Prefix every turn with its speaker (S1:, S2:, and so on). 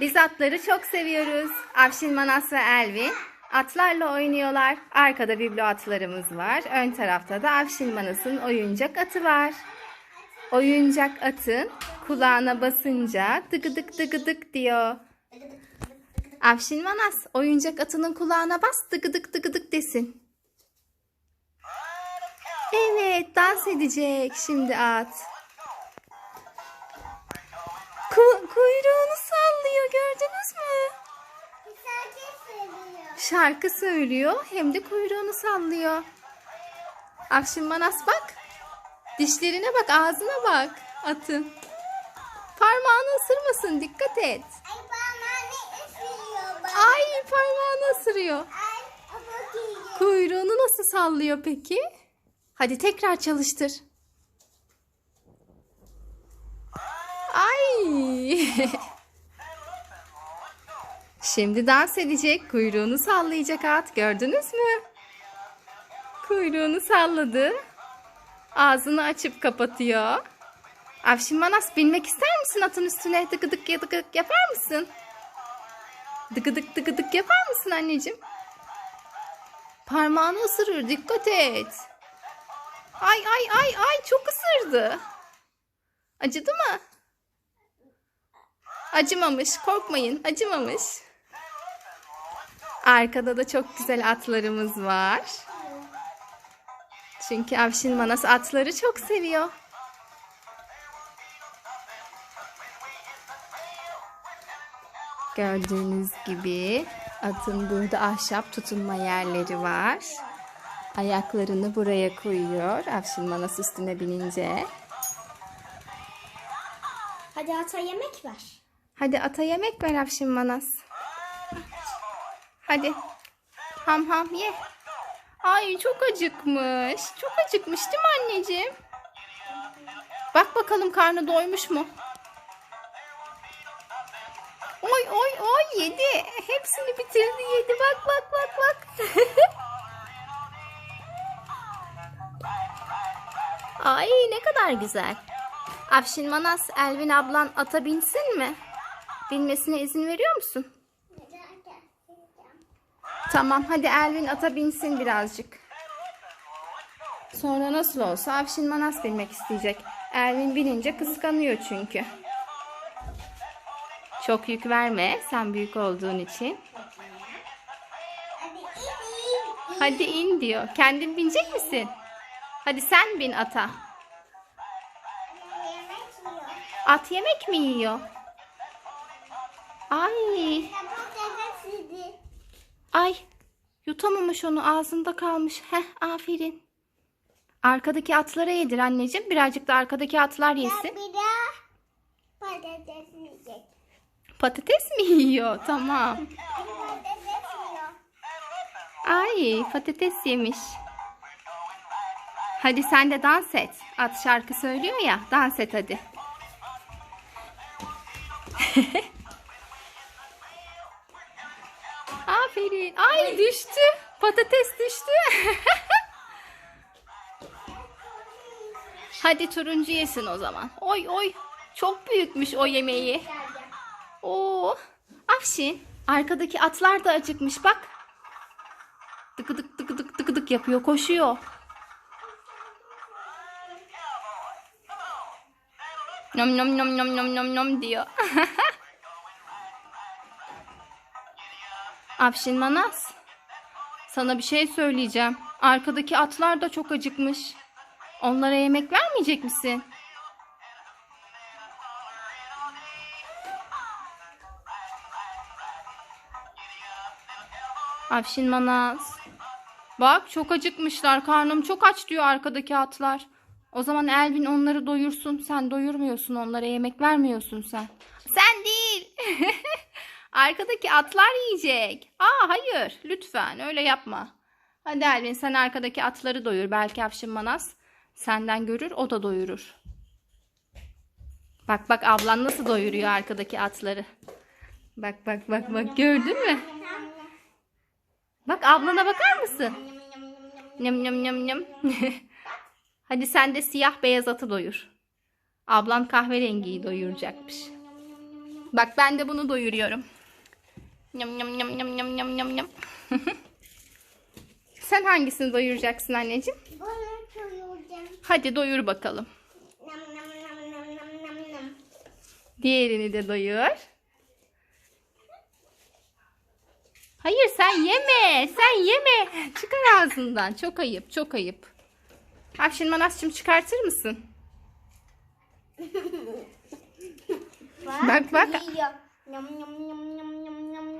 S1: Biz atları çok seviyoruz. Afşin Manas ve Elvin atlarla oynuyorlar. Arkada biblo atlarımız var. Ön tarafta da Afşin Manas'ın oyuncak atı var. Oyuncak atın kulağına basınca dıgıdık dıgıdık diyor. Afşin Manas oyuncak atının kulağına bas dıgıdık dıgıdık desin. Evet dans edecek şimdi at. Ku- kuyruğunu sallıyor gördünüz mü? Şarkı söylüyor hem de kuyruğunu sallıyor. Afşin Manas bak. Dişlerine bak ağzına bak atın. Parmağını ısırmasın dikkat et.
S2: Ay ne ısırıyor.
S1: Ay parmağını ısırıyor.
S2: Ay.
S1: Kuyruğunu nasıl sallıyor peki? Hadi tekrar çalıştır. Ay. Şimdi dans edecek. Kuyruğunu sallayacak at. Gördünüz mü? Kuyruğunu salladı. Ağzını açıp kapatıyor. Afşin Manas binmek ister misin atın üstüne? Dıgıdık ya dıgıdık yapar mısın? Dıgıdık dıgıdık yapar mısın anneciğim? Parmağını ısırır dikkat et. Ay ay ay ay çok ısırdı. Acıdı mı? Acımamış korkmayın acımamış. Arkada da çok güzel atlarımız var. Çünkü Avşin Manas atları çok seviyor. Gördüğünüz gibi atın burada ahşap tutunma yerleri var. Ayaklarını buraya koyuyor. Avşin Manas üstüne binince.
S2: Hadi ata yemek ver.
S1: Hadi ata yemek ver Avşin Manas. Hadi. Ham ham ye. Ay çok acıkmış. Çok acıkmış değil mi anneciğim? Bak bakalım karnı doymuş mu? Oy oy oy yedi. Hepsini bitirdi yedi. Bak bak bak bak. Ay ne kadar güzel. Afşin Manas, Elvin ablan ata binsin mi? Binmesine izin veriyor musun? Tamam hadi Elvin ata binsin birazcık. Sonra nasıl olsa Afşin Manas binmek isteyecek. Elvin binince kıskanıyor çünkü. Çok yük verme sen büyük olduğun için.
S2: Hadi in.
S1: Diyor. Kendin binecek misin? Hadi sen bin ata. At yemek mi yiyor? Ay, ay. Yutamamış onu ağzında kalmış. Heh, aferin. Arkadaki atlara yedir anneciğim. Birazcık da arkadaki atlar yesin.
S2: Patates yiyecek.
S1: Patates mi yiyor? Tamam. Ay, patates yemiş. Hadi sen de dans et. At şarkı söylüyor ya. Dans et hadi. Aferin. Ay düştü. Patates düştü. Hadi turuncu yesin o zaman. Oy oy. Çok büyükmüş o yemeği. Oo. Afşin. Arkadaki atlar da acıkmış bak. Tıkıdık tıkıdık tıkıdık yapıyor. Koşuyor. Nom nom nom nom nom nom nom diyor. Afşin Manas. Sana bir şey söyleyeceğim. Arkadaki atlar da çok acıkmış. Onlara yemek vermeyecek misin? Afşin Manas. Bak çok acıkmışlar. Karnım çok aç diyor arkadaki atlar. O zaman Elvin onları doyursun. Sen doyurmuyorsun onlara yemek vermiyorsun sen. Sen değil. arkadaki atlar yiyecek. Aa hayır lütfen öyle yapma. Hadi Elvin sen arkadaki atları doyur. Belki Afşin Manas senden görür o da doyurur. Bak bak ablan nasıl doyuruyor arkadaki atları. Bak bak bak bak gördün mü? Bak ablana bakar mısın? Nyam nyam nyam nyam. Hadi sen de siyah beyaz atı doyur. Ablan kahverengiyi doyuracakmış. Bak ben de bunu doyuruyorum. Yam yam yam yam yam yam yam yam. Sen hangisini doyuracaksın anneciğim?
S2: Bunu koyacağım.
S1: Hadi doyur bakalım.
S2: Nam nam nam nam nam nam nam.
S1: Diğerini de doyur. Hayır sen yeme. Sen yeme. Çıkar ağzından. Çok ayıp. Çok ayıp. Afşin Manas'cığım çıkartır mısın? Bak, bak.
S2: nhum nhum nhum nhum nhum nhum nhum